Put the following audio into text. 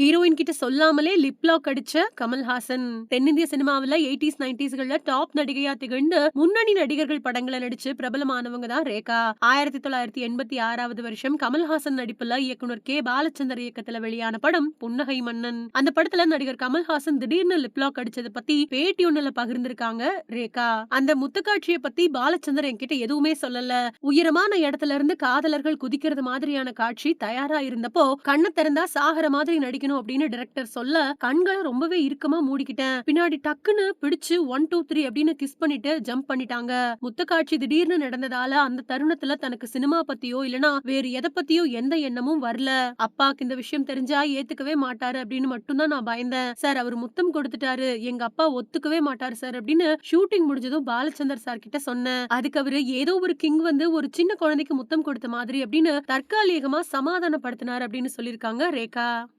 Heroine கிட்ட சொல்லாமலே lip lock அடிச்ச கமல்ஹாசன் தென்னிந்திய சினிமாவுல எயிட்டிஸ் நைன்டிஸ்கள்ல டாப் நடிகையா திகழ்ந்து முன்னணி நடிகர்கள் படங்களை நடிச்சு பிரபலமானவங்க தான் ரேகா. ஆயிரத்தி தொள்ளாயிரத்தி எண்பத்தி ஆறாவது வருஷம் கமல்ஹாசன் நடிப்புல இயக்குனர் கே. பாலச்சந்தர் இயக்கத்துல வெளியான படம் புன்னகை மன்னன். அந்த படத்துல நடிகர் கமல்ஹாசன் திடீர்னு லிப்லாக் அடிச்சதை பத்தி பேட்டி ஒண்ணுல பகிர்ந்திருக்காங்க ரேகா. அந்த முத்துக்காட்சியை பத்தி பாலச்சந்தர் என்கிட்ட எதுவுமே சொல்லல. உயரமான இடத்துல இருந்து காதலர்கள் குதிக்கிறது மாதிரியான காட்சி தயாரா இருந்தப்போ கண்ணை திறந்தா சாகர மாதிரி நடிக்கணும் அப்படின்னு டைரக்டர் சொல்ல கண்களை ரொம்பவே இறுக்கமா மூடிக்கிட்டேன் பின்னாடி டக்குன்னு பிடிச்சு ஒன் டூ த்ரீ அப்படின்னு கிஸ் பண்ணிட்டு ஜம்ப் பண்ணிட்டாங்க. முத்துக்காட்சி திடீர்னு நடந்ததால அந்த தருணத்துல தனக்கு சினிமா பத்தியோ இல்லனா வேறு எதை பத்தியோ எந்த எண்ணமும் வரல. அப்பாக்கு இந்த விஷயம் தெரிஞ்சா ஏத்துக்கவே மாட்டாரு அப்படின்னு மட்டும்தான் நான் பயந்தேன். சார் அவர் முத்தம் கொடுத்துட்டாரு. எங்க அப்பா ஒத்துக்கவே மாட்டாரு சார் அப்படின்னு ஷூட்டிங் முடிஞ்சதும் பாலச்சந்தர் சார் கிட்ட சொன்னேன். அதுக்கு அவரு ஏதோ ஒரு கிங் வந்து ஒரு சின்ன குழந்தைக்கு முத்தம் கொடுத்த மாதிரி அப்படின்னு தற்காலிகமா சமாதானப்படுத்தினார் அப்படின்னு சொல்லியிருக்காங்க ரேகா.